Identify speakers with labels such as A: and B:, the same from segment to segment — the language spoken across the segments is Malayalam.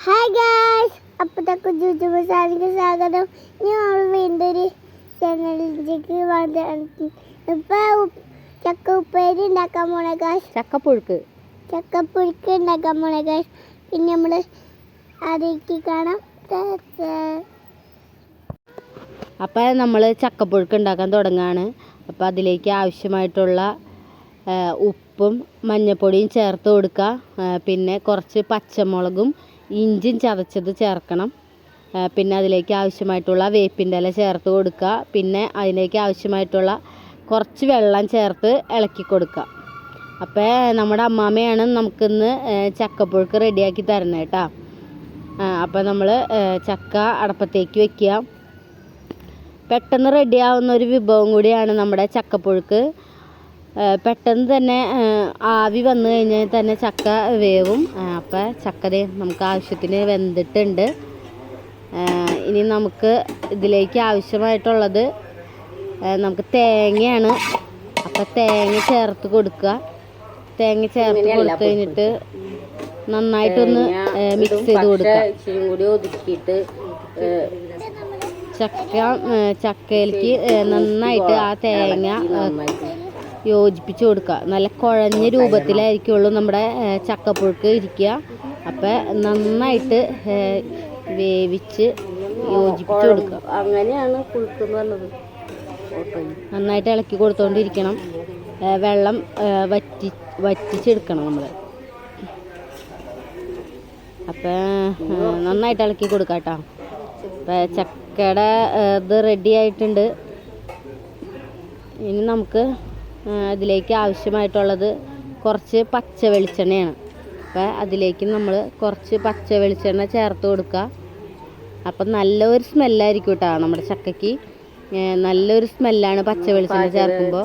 A: ഹായ് ഗായ്സ് അപ്പത്തെ ജൂജു മസാലിക്ക് സ്വാഗതം. ഞാൻ വീണ്ടും ഒരു ചാനലിലേക്ക് വന്നിട്ടുണ്ട് ഇപ്പോൾ ചക്ക ഉപ്പേരി ഉണ്ടാക്കാൻ പോണേ ഗായ്സ്
B: ചക്കപ്പുഴുക്ക്
A: ചക്കപ്പുഴുക്ക് ഉണ്ടാക്കാൻ പോണേ ഗായ്സ് പിന്നെ നമ്മൾ അതിലേക്ക് കാണാം. ടാ, ടാ.
B: അപ്പം നമ്മൾ ചക്കപ്പുഴുക്ക് ഉണ്ടാക്കാൻ തുടങ്ങുകയാണ് അപ്പോൾ അതിലേക്ക് ആവശ്യമായിട്ടുള്ള ഉപ്പും മഞ്ഞൾപ്പൊടിയും ചേർത്ത് കൊടുക്കുക പിന്നെ കുറച്ച് പച്ചമുളകും ഇഞ്ചിയും ചതച്ചത് ചേർക്കണം. പിന്നെ അതിലേക്ക് ആവശ്യമായിട്ടുള്ള വേപ്പിന്റെ ഇല ചേർത്ത് കൊടുക്കുക. പിന്നെ അതിലേക്ക് ആവശ്യമായിട്ടുള്ള കുറച്ച് വെള്ളം ചേർത്ത് ഇളക്കി കൊടുക്കുക. അപ്പോൾ നമ്മുടെ അമ്മാമ്മയാണ് നമുക്കിന്ന് ചക്കപ്പുഴുക്ക് റെഡിയാക്കി തരുന്നത് കേട്ടോ. അപ്പോൾ നമ്മൾ ചക്ക അടപ്പത്തേക്ക് വെക്കുക. പെട്ടെന്ന് റെഡിയാവുന്ന ഒരു വിഭവം കൂടിയാണ് നമ്മുടെ ചക്കപ്പുഴുക്ക്. പെട്ടെന്ന് തന്നെ ആവി വന്നു കഴിഞ്ഞാൽ തന്നെ ചക്ക വേവും. അപ്പോൾ ചക്ക ദേ നമുക്ക് ആവശ്യത്തിന് വെന്തിട്ടുണ്ട്. ഇനി നമുക്ക് ഇതിലേക്ക് ആവശ്യമായിട്ടുള്ളത് നമുക്ക് തേങ്ങയാണ്. അപ്പം തേങ്ങ ചേർത്ത് കൊടുക്കുക തേങ്ങ ചേർത്ത് കൊടുത്തു കഴിഞ്ഞിട്ട് നന്നായിട്ടൊന്ന് മിക്സ് ചെയ്ത് കൊടുക്കുക ചക്ക ചക്കയിലേക്ക് നന്നായിട്ട് ആ തേങ്ങ യോജിപ്പിച്ച് കൊടുക്കുക. നല്ല കുഴഞ്ഞ രൂപത്തിലായിരിക്കുള്ളൂ നമ്മുടെ ചക്കപ്പുഴുക്ക് ഇരിക്കുക. അപ്പം നന്നായിട്ട് വേവിച്ച് യോജിപ്പിച്ച് കൊടുക്കുക.
C: അങ്ങനെയാണ് പുഴുക്ക് എന്ന് പറഞ്ഞത്
B: നന്നായിട്ട് ഇളക്കി കൊടുത്തോണ്ടിരിക്കണം. വെള്ളം വറ്റി വറ്റിച്ചെടുക്കണം നമ്മൾ അപ്പം നന്നായിട്ട് ഇളക്കി കൊടുക്കാം കേട്ടോ. അപ്പം ചക്കയുടെ ഇത് റെഡി ആയിട്ടുണ്ട്. ഇനി നമുക്ക് അതിലേക്ക് ആവശ്യമായിട്ടുള്ളത് കുറച്ച് പച്ച വെളിച്ചെണ്ണയാണ്. അപ്പോൾ അതിലേക്ക് നമ്മൾ കുറച്ച് പച്ച വെളിച്ചെണ്ണ ചേർത്ത് കൊടുക്കുക അപ്പം നല്ലൊരു സ്മെല്ലായിരിക്കും കേട്ടോ നമ്മുടെ ചക്കയ്ക്ക്. നല്ലൊരു സ്മെല്ലാണ് പച്ച വെളിച്ചെണ്ണ ചേർക്കുമ്പോൾ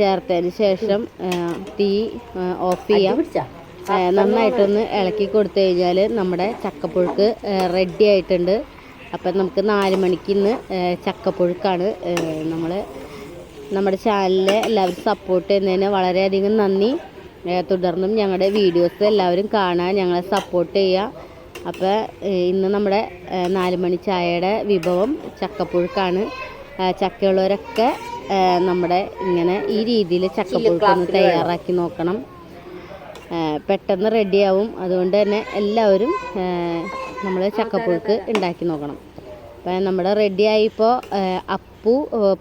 B: ചേർത്തതിന് ശേഷം തീ ഓഫ് ചെയ്യാം. നന്നായിട്ടൊന്ന് ഇളക്കി കൊടുത്തു കഴിഞ്ഞാൽ നമ്മുടെ ചക്കപ്പുഴുക്ക് റെഡി ആയിട്ടുണ്ട്. അപ്പം നമുക്ക് നാല് മണിക്ക് ഇന്ന് ചക്കപ്പുഴുക്കാണ് നമ്മൾ നമ്മുടെ ചാനലിലെ എല്ലാവരും സപ്പോർട്ട് ചെയ്യുന്നതിന് വളരെയധികം നന്ദി. തുടർന്നും ഞങ്ങളുടെ വീഡിയോസ് എല്ലാവരും കാണാൻ ഞങ്ങളെ സപ്പോർട്ട് ചെയ്യുക. അപ്പോൾ ഇന്ന് നമ്മുടെ നാലുമണി മണി ചായയുടെ വിഭവം ചക്കപ്പുഴുക്കാണ്. ചക്കയുള്ളവരൊക്കെ നമ്മുടെ ഇങ്ങനെ ഈ രീതിയിൽ ചക്കപ്പുഴുക്കൊന്ന് തയ്യാറാക്കി നോക്കണം. പെട്ടെന്ന് റെഡിയാവും അതുകൊണ്ട് തന്നെ എല്ലാവരും നമ്മൾ ചക്കപ്പുഴുക്ക് ഉണ്ടാക്കി നോക്കണം. അപ്പം നമ്മൾ റെഡിയായി ഇപ്പോൾ അപ്പു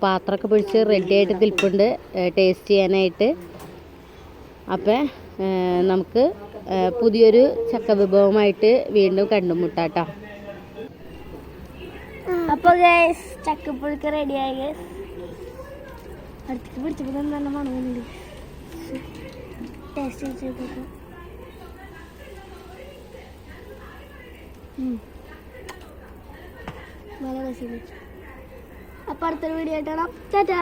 B: പാത്രമൊക്കെ പിടിച്ച് റെഡി ആയിട്ട് നിൽപ്പുണ്ട് ടേസ്റ്റ് ചെയ്യാനായിട്ട്. അപ്പം നമുക്ക് പുതിയൊരു ചക്ക വിഭവമായിട്ട് വീണ്ടും കണ്ടുമുട്ടാട്ടോ.
A: അപ്പോൾ ഗൈസ് ചക്കപ്പുഴുക്ക് റെഡിയായി ഗൈസ് അടുത്തേക്ക് ടേസ്റ്റ് ചെയ്ത് നല്ല രസം അപ്പൊ അടുത്തൊരു വീഡിയോ ആയിട്ടാണ് ടാറ്റാ